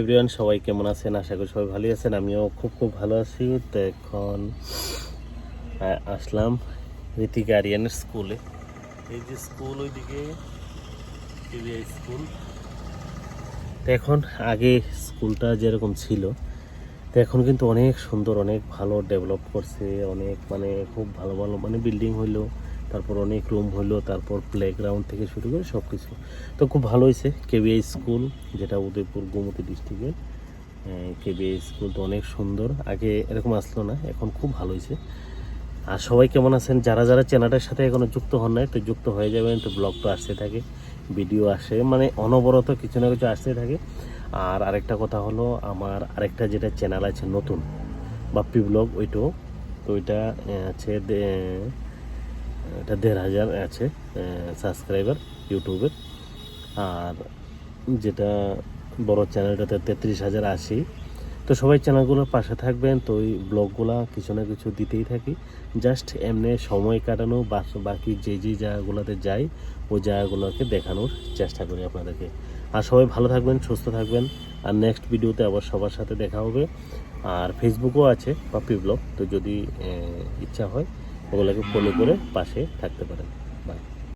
Everyone, সবাই কেমন আছেন? আশা করি সবাই ভালোই আছেন। আমিও খুব খুব ভালো আছি। তো এখন আসলাম ঋতিকা আরিয়ানের স্কুলে। এই যে স্কুল ওইদিকে স্কুল। তো এখন আগে স্কুলটা যেরকম ছিল, তো এখন কিন্তু অনেক সুন্দর, অনেক ভালো ডেভেলপ করছে, অনেক মানে খুব ভালো ভালো মানে বিল্ডিং হইল। তারপর অনেক রুম হইল তারপর প্লেগ্রাউন্ড থেকে শুরু করে সব কিছু তো খুব ভালো হয়েছে। কেবিআই স্কুল যেটা উদয়পুর গোমতী ডিস্ট্রিক্টের কেবিআই স্কুল তো অনেক সুন্দর। আগে এরকম আসলো না, এখন খুব ভালো হয়েছে। আর সবাই কেমন আছেন? যারা যারা চ্যানেলটার সাথে এখনও যুক্ত হন নাই, তো যুক্ত হয়ে যাবেন, তো ব্লগ তো আসতে থাকে ভিডিও আসে মানে অনবরত কিছু না কিছু আসতে থাকে। আর আরেকটা কথা হলো, আমার আরেকটা যেটা চ্যানেল আছে নতুন, বাপ্পি ব্লগ ওইটাও তো ওইটা আছে এটা দেড় হাজার আছে সাবস্ক্রাইবার ইউটিউবের আর যেটা বড় চ্যানেলটাতে তেত্রিশ হাজার আশি। তো সবাই চ্যানেলগুলোর পাশে থাকবেন, তো ওই ব্লগগুলো কিছু না কিছু দিতেই থাকি। জাস্ট এমনি সময় কাটানো বাকি যে যে জায়গাগুলোতে যাই, ওই জায়গাগুলোকে দেখানোর চেষ্টা করি আপনাদেরকে। আর সবাই ভালো থাকবেন, সুস্থ থাকবেন। আর নেক্সট ভিডিওতে আবার সবার সাথে দেখা হবে। আর ফেসবুকও আছে পাপি ব্লগ তো যদি ইচ্ছা হয় ওগুলোকে ফলো করে পাশে থাকতে পারেন।